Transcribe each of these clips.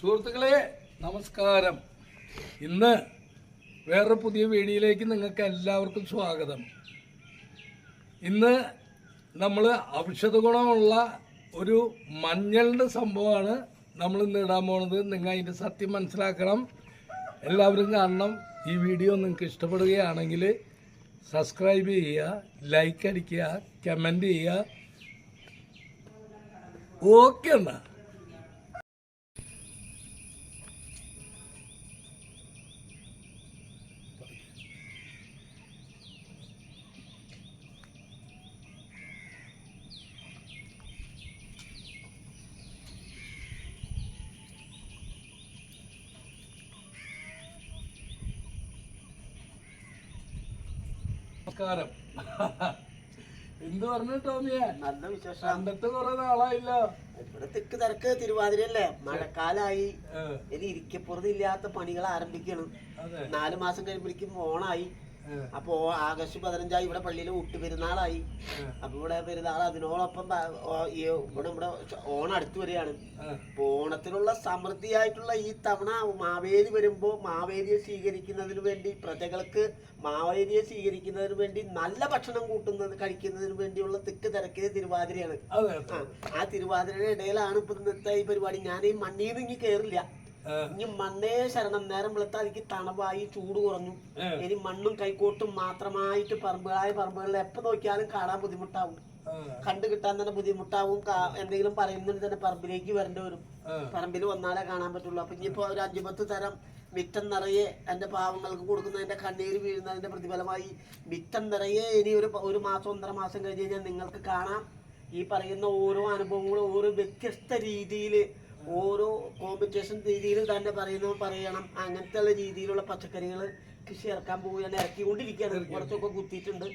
സുഹൃത്തുക്കളെ നമസ്കാരം. ഇന്ന് വേറൊരു പുതിയ വീഡിയോയിലേക്ക് നിങ്ങൾക്ക് എല്ലാവർക്കും സ്വാഗതം. ഇന്ന് നമ്മൾ ഔഷധ ഗുണമുള്ള ഒരു മഞ്ഞളിന്റെ സംഭവമാണ് നമ്മൾ ഇന്ന് ഇടാൻ പോണത്. നിങ്ങൾ അതിന്റെ സത്യം മനസ്സിലാക്കണം. എല്ലാവരും കാണണം. ഈ വീഡിയോ നിങ്ങൾക്ക് ഇഷ്ടപ്പെടുകയാണെങ്കിൽ സബ്സ്ക്രൈബ് ചെയ്യുക ലൈക്ക് അടിക്കുക കമന്റ് ചെയ്യുക. ഓക്കെ എന്നാ. നമസ്കാരം. എന്ത് പറഞ്ഞു ടോമിയെ? നല്ല വിശേഷം. കണ്ടിട്ട് കുറെ നാളായില്ല. ഇവിടെ തിക്ക് തിരക്ക് തിരുവാതിരയല്ലേ? മഴക്കാലായി. ഇനി ഇരിക്കപ്പുറത്ത് ഇല്ലാത്ത പണികൾ ആരംഭിക്കണം. നാല് മാസം കഴിയുമ്പോഴേക്കും ഓണായി. അപ്പൊ ആഗസ്റ്റ് പതിനഞ്ചായി ഇവിടെ പള്ളിയിൽ ഊട്ട് പെരുന്നാളായി അപ്പൊ ഇവിടെ പെരുന്നാൾ അതിനോടൊപ്പം ഈ ഇവിടെ ഇവിടെ ഓണം അടുത്ത് വരികയാണ് അപ്പൊ ഓണത്തിനുള്ള സമൃദ്ധിയായിട്ടുള്ള ഈ തവണ മാവേലി വരുമ്പോ മാവേലിയെ സ്വീകരിക്കുന്നതിന് വേണ്ടി പ്രജകൾക്ക് മാവേലിയെ സ്വീകരിക്കുന്നതിന് വേണ്ടി നല്ല ഭക്ഷണം കൂട്ടുന്നത് കഴിക്കുന്നതിന് വേണ്ടിയുള്ള തിക്ക് തിരക്കിയ തിരുവാതിരയാണ്. ആ, തിരുവാതിരയുടെ ഇടയിലാണ് ഇപ്പൊ ഇന്നത്തെ ഈ പരിപാടി. ഞാൻ ഈ മണ്ണിയിൽ നിന്ന് കയറില്ല ഇനി മണ്ണേ ശരണം. നേരം വെളുത്താൽ എനിക്ക് തണവായി ചൂട് കുറഞ്ഞു. ഇനി മണ്ണും കൈക്കോട്ടും മാത്രമായിട്ട് പറമ്പുകളായ പറമ്പുകളിൽ എപ്പോ നോക്കിയാലും കാണാൻ ബുദ്ധിമുട്ടാവും. കണ്ടു കിട്ടാൻ തന്നെ ബുദ്ധിമുട്ടാവും. എന്തെങ്കിലും പറയുന്നതിന് തന്നെ പറമ്പിലേക്ക് വരേണ്ടി വരും. പറമ്പിൽ വന്നാലേ കാണാൻ പറ്റുള്ളൂ. അപ്പൊ ഇനിയിപ്പോ ഒരു അഞ്ചു പത്ത് തരം മിറ്റം നിറയെ എന്റെ പാവങ്ങൾക്ക് കൊടുക്കുന്നതിന്റെ കണ്ണീര് വീഴുന്നതിന്റെ പ്രതിഫലമായി മിറ്റം നിറയെ ഇനി ഒരു ഒരു മാസം ഒന്നര മാസം കഴിഞ്ഞ് കഴിഞ്ഞാൽ നിങ്ങൾക്ക് കാണാം. ഈ പറയുന്ന ഓരോ അനുഭവങ്ങളും ഓരോ വ്യത്യസ്ത രീതിയിൽ ഓരോ കോമ്പറ്റീഷൻ രീതിയിൽ തന്നെ പറയുന്നവർ പറയണം. അങ്ങനത്തെ ഉള്ള രീതിയിലുള്ള പച്ചക്കറികൾ കൃഷി ഇറക്കാൻ പോവുകയാണ്. ഇറക്കിക്കൊണ്ടിരിക്കുകയാണ്. കുറച്ചൊക്കെ കുത്തിയിട്ടുണ്ട്.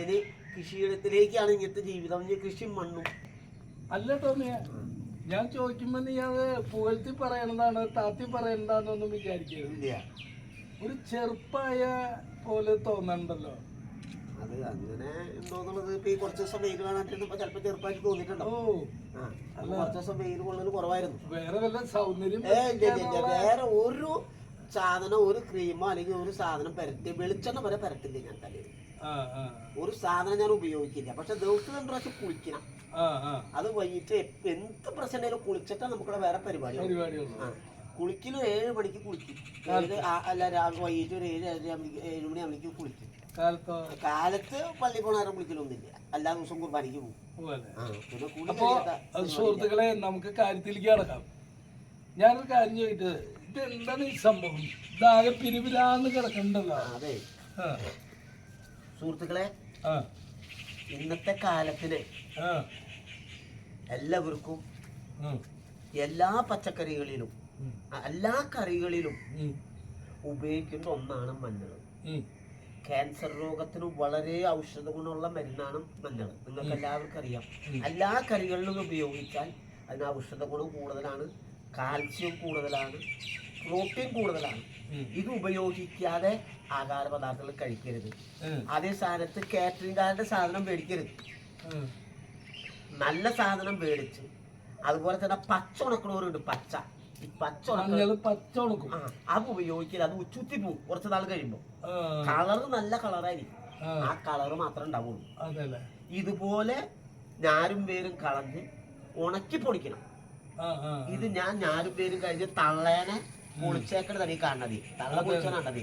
ഇനി കൃഷിയിടത്തിലേക്കാണ് ഇങ്ങനത്തെ ജീവിതം. ഇനി കൃഷി മണ്ണും. അല്ല ടോമിയ ഞാൻ ചോദിക്കുമ്പോൾ നീ അത് പുകഴ്ത്തി പറയണതാണ് താത്തി പറയണതാണെന്നൊന്നും വിചാരിക്കരുത്. ഒരു ചെറുപ്പായ പോലെ തോന്നണ്ടല്ലോ. അത് അങ്ങനെ എന്തോന്നുള്ളത് ഇപ്പൊ ഈ കുറച്ച് ദിവസം വെയിൽ കാണാണ്ടിരുന്നപ്പോ ചിലപ്പോ ചെറുപ്പമായിട്ട് ഓ. തോന്നിയിട്ടുണ്ടാവും ആ, അപ്പൊ കുറച്ച് ദിവസം വെയിൽ കൊള്ളൽ കുറവായിരുന്നു. വേറെ വല്ല സൗന്ദര്യം ഏ ഇല്ല ഇല്ല ഇല്ല. വേറെ ഒരു സാധനം ഒരു ക്രീമോ അല്ലെങ്കിൽ ഒരു സാധനം പെരട്ടി വെളിച്ചെണ്ണ വരെ പെരട്ടില്ല ഞാൻ തലയിൽ. ആ ആ. ഒരു സാധനം ഞാൻ ഉപയോഗിക്കില്ല. പക്ഷെ ദിവസം രണ്ട് പ്രാവശ്യം കുളിക്കണം. ആ ആ. അത് വൈകിട്ട് എപ്പ- എന്ത് പ്രശ്നം കുളിച്ചിട്ടാ നമുക്കിവിടെ വേറെ പരിപാടി പരിപാടിയുള്ളൂ. കുളിക്കലും ഏഴ് മണിക്ക് കുളിക്കും. ഏഴ് ആ- അല്ല രാവിലെ വൈകിട്ട് ഒരു ഏഴ് ഏഴര ഏഴ് മണി ആകുമ്പോഴേക്കും കുളിക്കും. കാലത്തോ? കാലത്ത് പള്ളി പോണാരും വിളിക്കലൊന്നുമില്ല. എല്ലാ ദിവസവും കുർബാനയ്ക്ക് പോകും. അപ്പോ സുഹൃത്തുക്കളെ നമുക്ക് കാര്യത്തിലേക്ക് കിടക്കാം. ഞാനൊരു കാര്യം ചോദിച്ചത് ഇത് എന്താണ് ഈ സംഭവം? ഇതാകെ പിരിവിലാന്ന് കിടക്കണ്ടല്ലോ. അതെ. സുഹൃത്തുക്കളെ ഇന്നത്തെ കാലത്തിൽ എല്ലാവർക്കും എല്ലാ പച്ചക്കറികളിലും എല്ലാ കറികളിലും ഉപയോഗിക്കുന്ന ഒന്നാണ് മഞ്ഞൾ. ക്യാൻസർ രോഗത്തിന് വളരെ ഔഷധ ഗുണമുള്ള മരുന്നാണ് മഞ്ഞൾ. നിങ്ങൾക്ക് എല്ലാവർക്കും അറിയാം. എല്ലാ കറികളിലും ഉപയോഗിച്ചാൽ അതിന് ഔഷധ ഗുണം കൂടുതലാണ് കാൽസ്യം കൂടുതലാണ് പ്രോട്ടീൻ കൂടുതലാണ്. ഇത് ഉപയോഗിക്കാതെ ആഹാര പദാർത്ഥങ്ങൾ കഴിക്കരുത്. അതേ സ്ഥാനത്ത് കാറ്ററിംഗുകാരുടെ സാധനം മേടിക്കരുത്. നല്ല സാധനം മേടിച്ച് അതുപോലെ തന്നെ പച്ച ഉണക്കണവരുണ്ട് പച്ച. അത് ഉപയോഗിക്കില്ല അത് ഉച്ചുത്തി പോകും കുറച്ച് നാൾ കഴിയുമ്പോൾ കളറ് കളർ നല്ല കളറായിരിക്കും ആ, കളറ് കളർ മാത്രമേ ഉണ്ടാവുള്ളൂ. ഇതുപോലെ ഞാരും പേരും കളഞ്ഞ് ഉണക്കി പൊടിക്കണം. ഇത് ഞാൻ ഞാരും പേരും കഴിഞ്ഞ് തള്ളേനെ പൊളിച്ചേക്കണതാണ് ഈ കാണണത്. തള്ള പൊളിച്ചത്.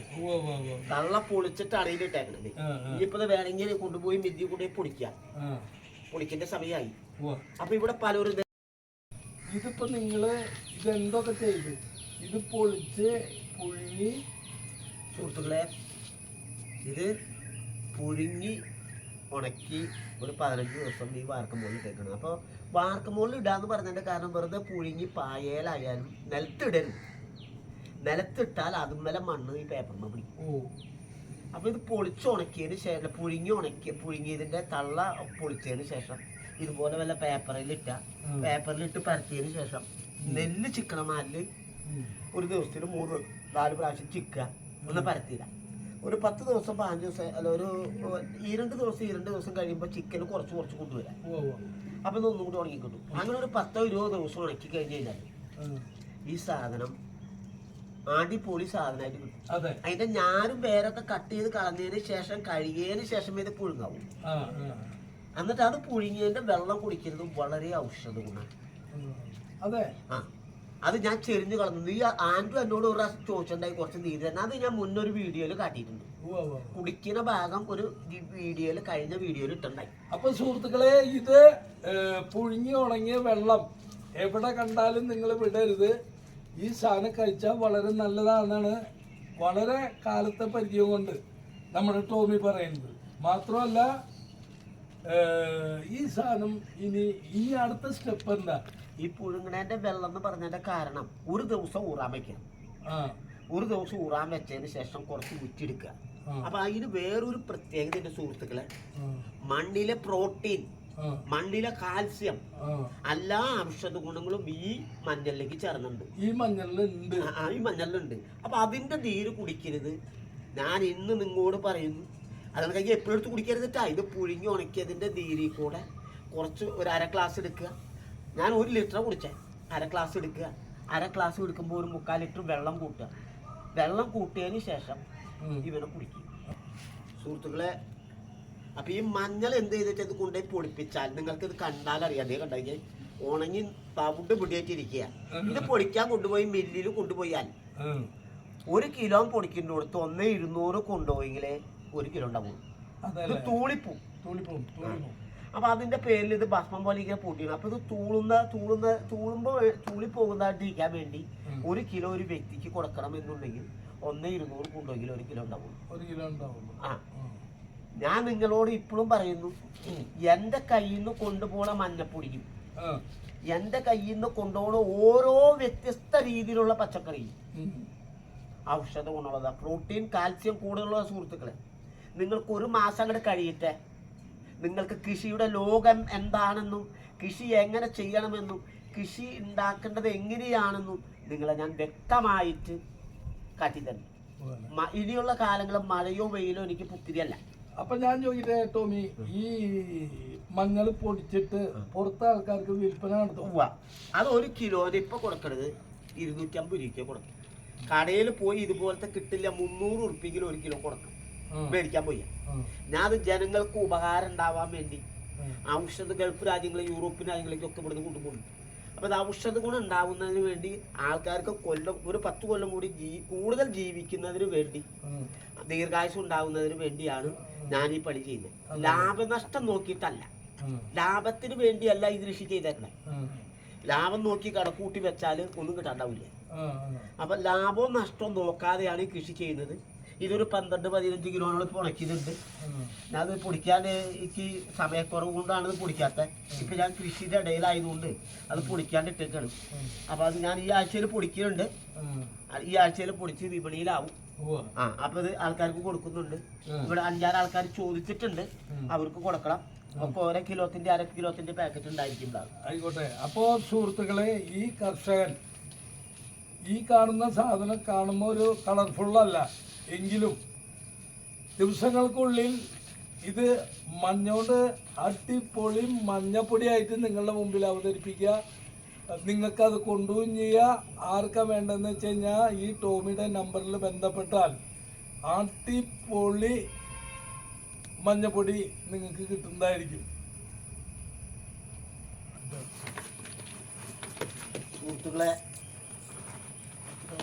തള്ള പൊളിച്ചിട്ട് അടയിലിട്ടേക്കണത് ആ ആ. ഇനിയിപ്പോ ഇത് വേണമെങ്കിൽ കൊണ്ടുപോയി മിതി കൊണ്ടുപോയി പൊടിക്കാം പൊളിക്കേണ്ട സമയമായി അപ്പൊ ഇവിടെ പലരും ഇത് ഇതിപ്പോ നിങ്ങൾ ഇതെന്തൊക്കെ ചെയ്ത്? ഇത് പൊളിച്ച് പുഴുങ്ങി സുഹൃത്തുക്കളെ ഇത് പുഴുങ്ങി ഉണക്കി ഒരു പതിനഞ്ച് ദിവസം ഈ വാർക്കമോളിൽ ഇട്ടേക്കണം. അപ്പോൾ വാർക്കമോളിൽ ഇടാന്ന് പറഞ്ഞതിന്റെ കാരണം വെറുതെ പുഴുങ്ങി പായേലായാലും നിലത്തിടരുത്. നിലത്തിട്ടാൽ അതും മേലെ മണ്ണ് ഈ പേപ്പറിന് പിടിക്കും. ഓ. അപ്പോൾ ഇത് പൊളിച്ച് ഉണക്കിയതിന് ശേഷം പുഴുങ്ങി ഉണക്കിയ പുഴുങ്ങിയതിന്റെ തള്ള പൊളിച്ചതിന് ശേഷം ഇതുപോലെ വല്ല പേപ്പറിലിട്ട. പേപ്പറിലിട്ട് പരത്തിയതിന് ശേഷം നെല്ല് ചിക്കണ മാൽ ഒരു ദിവസത്തിൽ മൂന്ന് നാല് പ്രാവശ്യം ചിക്കുക ഒന്നും പരത്തിയില്ല. ഒരു പത്ത് ദിവസം പതിനഞ്ച് ദിവസം അല്ല ഒരു ഈ രണ്ട് ദിവസം ഈ രണ്ട് ദിവസം കഴിയുമ്പോൾ ചിക്കൻ കുറച്ച് കുറച്ച് കൊണ്ടുവരാം. അപ്പം ഇതൊന്നും കൂടി ഉണങ്ങി കിട്ടും അങ്ങനെ ഒരു പത്തോ ഇരുപതോ ദിവസം ഉണക്കി കഴിഞ്ഞ് കഴിഞ്ഞാൽ ഈ സാധനം അടിപൊളി സാധനമായിട്ട് കിട്ടും. അതെ. അതിന്റെ ഞാനും വേരൊക്കെ കട്ട് ചെയ്ത് കളഞ്ഞതിന് ശേഷം കഴുകിയതിന് ശേഷം ഇത് പുഴുങ്ങാവും. എന്നിട്ട് അത് പുഴുങ്ങിയതിന്റെ വെള്ളം കുടിക്കുന്നത് വളരെ ഔഷധ ഗുണമാണ്. അതെ. ആ. അത് ഞാൻ ചെരിഞ്ഞു കളഞ്ഞു. നീ ആൻഡ്രു എന്നോട് ഒരു പ്രാവശ്യം ചോദിച്ചിട്ടുണ്ടായി കുറച്ച് നീര് തന്നെ അത് ഞാൻ മുന്നൊരു വീഡിയോയിൽ കാട്ടിയിട്ടുണ്ട്. കുടിക്കുന്ന ഭാഗം ഒരു വീഡിയോയിൽ കഴിഞ്ഞ വീഡിയോയിൽ ഇട്ടുണ്ടായി അപ്പൊ സുഹൃത്തുക്കളെ ഇത് പുഴുങ്ങി ഉണങ്ങിയ വെള്ളം. എവിടെ കണ്ടാലും നിങ്ങൾ വിടരുത്. ഈ സാധനം കഴിച്ചാൽ വളരെ നല്ലതാണെന്നാണ് വളരെ കാലത്തെ പരിചയം കൊണ്ട് നമ്മുടെ ടോമി പറയുന്നത്. മാത്രമല്ല ഈ സാധനം ഇനി ഈ അടുത്ത സ്റ്റെപ്പ് എന്താ? ഈ പുഴുങ്ങണേന്റെ വെള്ളം എന്ന് പറഞ്ഞതിന്റെ കാരണം ഒരു ദിവസം ഊറാൻ വെക്കണം ഒരു ദിവസം ഊറാൻ വെച്ചതിന് ശേഷം കുറച്ച് ഉറ്റിയെടുക്കുക. ആ, അപ്പൊ അതിന് വേറൊരു പ്രത്യേകത എന്റെ സുഹൃത്തുക്കളെ. മണ്ണിലെ പ്രോട്ടീൻ മണ്ണിലെ കാൽസ്യം. എല്ലാ ഔഷധ ഗുണങ്ങളും ഈ മഞ്ഞളിലേക്ക് ചേർന്നുണ്ട്. ഈ മഞ്ഞളിലുണ്ട്. ഈ മഞ്ഞളിലുണ്ട്. അപ്പൊ അതിന്റെ നീര് കുടിക്കരുത്. ഞാൻ ഇന്ന് നിങ്ങളോട് പറയുന്നു അതാണ് കഴിഞ്ഞ് എപ്പോഴും എടുത്ത് കുടിക്കരുത് ട്ടാ. ഇത് പുഴുങ്ങി ഉണക്കിയതിന്റെ നീരി കൂടെ കുറച്ച് ഒരു അര ഗ്ലാസ് എടുക്കുക. ഞാൻ ഒരു ലിറ്റർ കുടിച്ചേ. അര ഗ്ലാസ് എടുക്കുക. അര ഗ്ലാസ് കുടിക്കുമ്പോൾ ഒരു മുക്കാൽ ലിറ്റർ വെള്ളം കൂട്ടുക. വെള്ളം കൂട്ടിയതിന് ശേഷം ഇവരെ ഇവനെ കുടിക്കും സുഹൃത്തുക്കളെ അപ്പം ഈ മഞ്ഞൾ എന്ത് ചെയ്തിട്ട് ഇത് കൊണ്ടുപോയി പൊടിപ്പിച്ചാൽ നിങ്ങൾക്ക് ഇത് കണ്ടാൽ അറിയാം. അതേ കണ്ടെങ്കിൽ ഉണങ്ങി തവിട്ട് പിടിയേറ്റിരിക്കുക ഇത് പൊടിക്കാൻ കൊണ്ടുപോയി മില്ലിൽ കൊണ്ടുപോയാൽ. ഒരു കിലോ പൊടിക്കുന്നിടത്ത് ഒന്ന് ഇരുന്നൂറ് കൊണ്ടുപോയെങ്കിലേ ഒരു കിലോ ഉണ്ടാവും. ഇത് തൂളിപ്പൂ. തൂളിപ്പോവും തുളിപ്പോവും. അപ്പൊ അതിന്റെ പേരിൽ ഇത് ഭസ്മം പോലെ ഇങ്ങനെ പൂട്ടിയാണ് അപ്പൊ ഇത് തൂളുന്ന തൂളുന്ന തൂളുമ്പോ തൂളി പോകുന്നതായിട്ടിരിക്കാൻ വേണ്ടി. ഒരു കിലോ ഒരു വ്യക്തിക്ക് കൊടുക്കണം എന്നുണ്ടെങ്കിൽ ഒന്ന് ഇരുന്നൂറ് കൊണ്ടുപോയെങ്കിൽ ഒരു കിലോ ഉണ്ടാവും. ഒരു കിലോ ഉണ്ടാവും. ആ. ഞാൻ നിങ്ങളോട് ഇപ്പോഴും പറയുന്നു എന്റെ കയ്യിൽ നിന്ന് കൊണ്ടുപോണ മഞ്ഞപ്പൊടിയും. എന്റെ കയ്യിൽ നിന്ന് കൊണ്ടുപോണ ഓരോ വ്യത്യസ്ത രീതിയിലുള്ള പച്ചക്കറിയും ഔഷധ ഗുണമുള്ളതാ. പ്രോട്ടീൻ കാൽസ്യം കൂടുതലുള്ള സുഹൃത്തുക്കളെ. നിങ്ങൾക്ക് ഒരു മാസം കൂടെ കഴിയട്ടെ. നിങ്ങൾക്ക് കൃഷിയുടെ ലോകം എന്താണെന്നും കൃഷി എങ്ങനെ ചെയ്യണമെന്നും കൃഷി ഉണ്ടാക്കേണ്ടത് എങ്ങനെയാണെന്നും നിങ്ങളെ ഞാൻ വ്യക്തമായിട്ട് കാട്ടിത്തരും ഇനിയുള്ള കാലങ്ങളിൽ മഴയോ വെയിലോ എനിക്ക് പുത്തിരിയല്ല. അപ്പൊ ഞാൻ ചോദിക്കട്ടെ ടോമി ഈ മഞ്ഞൾ പൊടിച്ചിട്ട് പുറത്തെ ആൾക്കാർക്ക് വിൽപ്പന നടത്തും? ഉവ്വ. അത് ഒരു കിലോന് ഇപ്പൊ കൊടുക്കണത് ഇരുന്നൂറ്റമ്പത് രൂപയ്ക്ക് കൊടുക്കും. കടയിൽ പോയി ഇതുപോലത്തെ കിട്ടില്ല മുന്നൂറ് ഉറുപ്പിക്കിൽ ഒരു കിലോ കൊടുക്കും. മേടിക്കാൻ പോയി. ഞാൻ അത് ജനങ്ങൾക്ക് ഉപകാരം ഉണ്ടാവാൻ വേണ്ടി ഔഷധ ഗൾഫ് രാജ്യങ്ങളെ യൂറോപ്യൻ രാജ്യങ്ങളിലേക്കൊക്കെ ഇവിടുന്ന് കൊണ്ടുപോകുന്നു. അപ്പൊ അത് ഔഷധ ഗുണം ഉണ്ടാവുന്നതിന് വേണ്ടി ആൾക്കാർക്ക് കൊല്ലം ഒരു പത്ത് കൊല്ലം കൂടി ജീ കൂടുതൽ ജീവിക്കുന്നതിന് വേണ്ടി ദീർഘായുസ് ഉണ്ടാവുന്നതിന് വേണ്ടിയാണ് ഞാൻ ഈ പണി ചെയ്യുന്നത്. ലാഭനഷ്ടം നോക്കിയിട്ടല്ല. ലാഭത്തിന് വേണ്ടിയല്ല ഈ കൃഷി ചെയ്തേക്കണേ ലാഭം നോക്കി കടക്കൂട്ടി വെച്ചാൽ ഒന്നും കിട്ടാണ്ടാവില്ല. അപ്പൊ ലാഭവും നഷ്ടവും നോക്കാതെയാണ് ഈ കൃഷി ചെയ്യുന്നത്. ഇതൊരു പന്ത്രണ്ട് പതിനഞ്ച് കിലോനോളം ഇപ്പോൾ ഉണക്കിയതുണ്ട് ഞാനത് പൊടിക്കാൻ എനിക്ക് സമയക്കുറവ് കൊണ്ടാണ് ഇത് പൊടിക്കാത്തത്. ഇപ്പൊ ഞാൻ കൃഷിയുടെ ഇടയിലായതുകൊണ്ട് അത് പൊടിക്കാണ്ട് ഇട്ടേക്കാണ്. അപ്പൊ അത് ഞാൻ ഈ ആഴ്ചയിൽ പൊടിക്കുന്നുണ്ട് ഈ ആഴ്ചയിൽ പൊടിച്ച് വിപണിയിലാവും. ആ അപ്പൊ അത് ആൾക്കാർക്ക് കൊടുക്കുന്നുണ്ട്. ഇവിടെ അഞ്ചാറ് ആൾക്കാർ ചോദിച്ചിട്ടുണ്ട്. അവർക്ക് കൊടുക്കണം. ഒക്കെ ഓരോ കിലോത്തിന്റെ അര കിലോത്തിന്റെ പാക്കറ്റ് ഉണ്ടായിരിക്കും ആയിക്കോട്ടെ. അപ്പോ സുഹൃത്തുക്കളെ ഈ കർഷകൻ ഈ കാണുന്ന സാധനം കാണുമ്പോൾ ഒരു കളർഫുൾ അല്ല. എങ്കിലും ദിവസങ്ങൾക്കുള്ളിൽ ഇത് മഞ്ഞോണ്ട് അടിപൊളി മഞ്ഞപ്പൊടിയായിട്ട് നിങ്ങളുടെ മുമ്പിൽ അവതരിപ്പിക്കുക. നിങ്ങൾക്കത് കൊണ്ടുപോകും ചെയ്യുക. ആർക്കാ വേണ്ടതെന്ന് വെച്ച് കഴിഞ്ഞാൽ ഈ ടോമിയുടെ നമ്പറിൽ ബന്ധപ്പെട്ടാൽ അടിപൊളി മഞ്ഞപ്പൊടി നിങ്ങൾക്ക് കിട്ടുന്നതായിരിക്കും. സുഹൃത്തുക്കളെ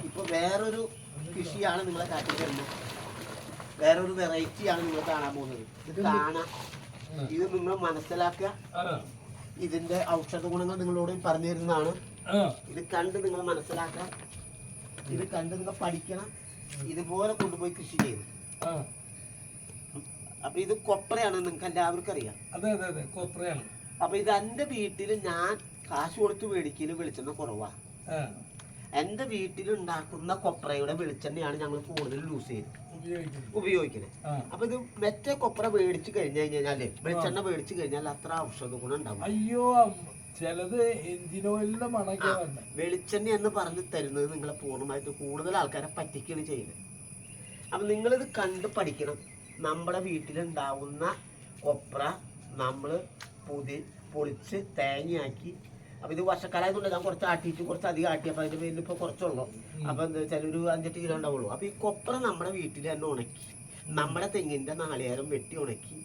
ഇപ്പൊ വേറൊരു കൃഷിയാണ് നിങ്ങളെ കാറ്റിൽ തരുന്നത് വേറൊരു വെറൈറ്റിയാണ് നിങ്ങൾ കാണാൻ പോകുന്നത്. ഇത് കാണാം. ഇത് നിങ്ങൾ മനസ്സിലാക്കുക. ഇതിന്റെ ഔഷധ ഗുണങ്ങൾ നിങ്ങളോട് പറഞ്ഞു തരുന്നതാണ്. ഇത് കണ്ട് നിങ്ങൾ മനസ്സിലാക്കുക. ഇത് കണ്ട് നിങ്ങൾ പഠിക്കണം. ഇതുപോലെ കൊണ്ടുപോയി കൃഷി ചെയ്യും ആ. അപ്പൊ ഇത് കൊപ്രയാണ് നിങ്ങൾക്ക് എല്ലാവർക്കും അറിയാം. അതെ അതെ അതെ. കൊപ്രയാണ്. അപ്പൊ ഇത് എന്റെ വീട്ടിൽ ഞാൻ കാശ് കൊടുത്ത് മേടിക്കലും വെളിച്ചെണ്ണ കുറവാ. എന്റെ വീട്ടിൽ ഉണ്ടാക്കുന്ന കൊപ്രയുടെ വെളിച്ചെണ്ണയാണ് ഞങ്ങൾ കൂടുതൽ യൂസ് ചെയ്യുന്നത് ഉപയോഗിക്കുന്നു ഉപയോഗിക്കുന്നത് അപ്പൊ ഇത് മറ്റേ കൊപ്ര മേടിച്ചു കഴിഞ്ഞു കഴിഞ്ഞാൽ വെളിച്ചെണ്ണ മേടിച്ചു കഴിഞ്ഞാൽ അത്ര ഔഷധ ഗുണം ഉണ്ടാവും അയ്യോ ചിലത് എഞ്ചിൻ ഓയിലിന്റെ മണക്കെ വെളിച്ചെണ്ണ എന്ന് പറഞ്ഞ് തരുന്നത് നിങ്ങളെ പൂർണമായിട്ട് കൂടുതൽ ആൾക്കാരെ പറ്റിക്കുകയാണ് ചെയ്യുന്നത്. അപ്പൊ നിങ്ങളിത് കണ്ടു പഠിക്കണം. നമ്മുടെ വീട്ടിലുണ്ടാവുന്ന കൊപ്ര നമ്മൾ പൊതി പൊളിച്ച് തേങ്ങയാക്കി അപ്പൊ ഇത് വർഷക്കാലമായതുകൊണ്ട് ഞാൻ കുറച്ച് ആട്ടിയിട്ട് കുറച്ച് അധികം ആട്ടി അപ്പൊ അതിന്റെ പേരിൽ ഇപ്പൊ കുറച്ചുള്ളൂ. അപ്പൊ എന്താ വെച്ചാൽ ഒരു അഞ്ചെട്ട് കിലോ ഉണ്ടാവുള്ളൂ. അപ്പൊ ഈ കൊപ്ര നമ്മുടെ വീട്ടിൽ തന്നെ ഉണക്കി നമ്മുടെ തെങ്ങിന്റെ നാളികേരം വെട്ടി ഉണക്കി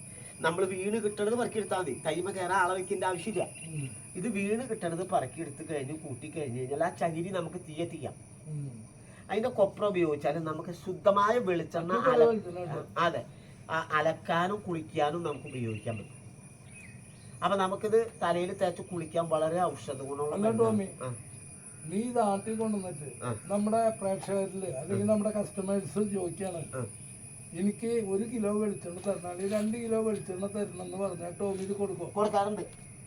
നമ്മൾ വീണ് കിട്ടണത് പറക്കിയെടുത്താൽ മതി. തൈമ കയറാൻ ആളെ വെക്കേണ്ട ആവശ്യമില്ല. ഇത് വീണ് കിട്ടണത് പറക്കിയെടുത്ത് കഴിഞ്ഞ് കൂട്ടി കഴിഞ്ഞ് കഴിഞ്ഞാൽ ആ ചകിരി നമുക്ക് തീയെത്തിക്കാം. അതിന്റെ കൊപ്ര ഉപയോഗിച്ചാൽ നമുക്ക് ശുദ്ധമായ വെളിച്ചെണ്ണ അല അതെ. അലക്കാനും കുളിക്കാനും നമുക്ക് ഉപയോഗിക്കാൻ പറ്റും. അപ്പൊ നമുക്കിത് തലയിൽ തേച്ച് കുളിക്കാൻ വളരെ ഔഷധ ഗുണമുള്ള ടോമി. നീ ഇത് ആട്ടി കൊണ്ടുവന്നിട്ട് നമ്മുടെ പ്രേക്ഷകരിൽ അല്ലെങ്കിൽ നമ്മുടെ കസ്റ്റമേഴ്സ് ചോദിക്കാണ്. എനിക്ക് ഒരു കിലോ വെളിച്ചെണ്ണ തരണം അല്ലെങ്കിൽ രണ്ട് കിലോ വെളിച്ചെണ്ണ തരണം എന്ന് പറഞ്ഞാൽ ടോമി ഇത് കൊടുക്കും? കൊടുക്കാറുണ്ട്.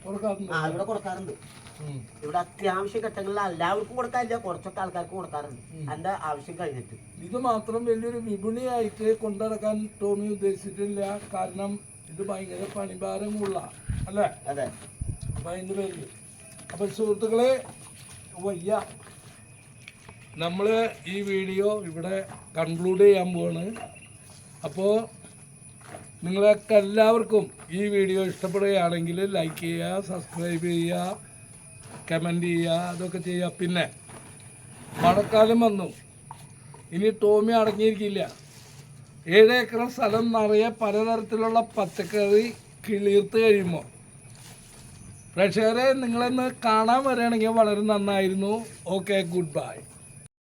കൊടുക്കാറുണ്ട്. ഇവിടെ കൊടുക്കാറുണ്ട്. ഇവിടെ അത്യാവശ്യ ഘട്ടങ്ങളിൽ എല്ലാവർക്കും കൊടുക്കാറില്ല കുറച്ചൊക്കെ ആൾക്കാർക്ക് കൊടുക്കാറുണ്ട്. എന്റെ ആവശ്യം കഴിഞ്ഞിട്ട്. ഇത് മാത്രം വലിയൊരു വിപണിയായിട്ട് കൊണ്ടുനടക്കാൻ ടോമി ഉദ്ദേശിച്ചിട്ടില്ല. കാരണം ഇത് ഭയങ്കര പണിഭാരമുള്ള അല്ലേ? അതെ. അപ്പൊ ഇന്ന് പേരിൽ അപ്പൊ സുഹൃത്തുക്കളെ വയ്യ. നമ്മൾ ഈ വീഡിയോ ഇവിടെ കൺക്ലൂഡ് ചെയ്യാൻ പോവാണ്. അപ്പോൾ നിങ്ങളൊക്കെ എല്ലാവർക്കും ഈ വീഡിയോ ഇഷ്ടപ്പെടുകയാണെങ്കിൽ ലൈക്ക് ചെയ്യുക സബ്സ്ക്രൈബ് ചെയ്യുക കമന്റ് ചെയ്യുക അതൊക്കെ ചെയ്യുക. പിന്നെ മഴക്കാലം വന്നു. ഇനി ടോമി അടങ്ങിയിരിക്കില്ല. ഏഴ് ഏക്കർ സ്ഥലം നിറയെ പലതരത്തിലുള്ള പച്ചക്കറി കിളിർത്ത് കഴിയുമ്പോൾ പ്രേക്ഷകരെ നിങ്ങളെന്ന് കാണാൻ വരികയാണെങ്കിൽ വളരെ നന്നായിരുന്നു. Okay good bye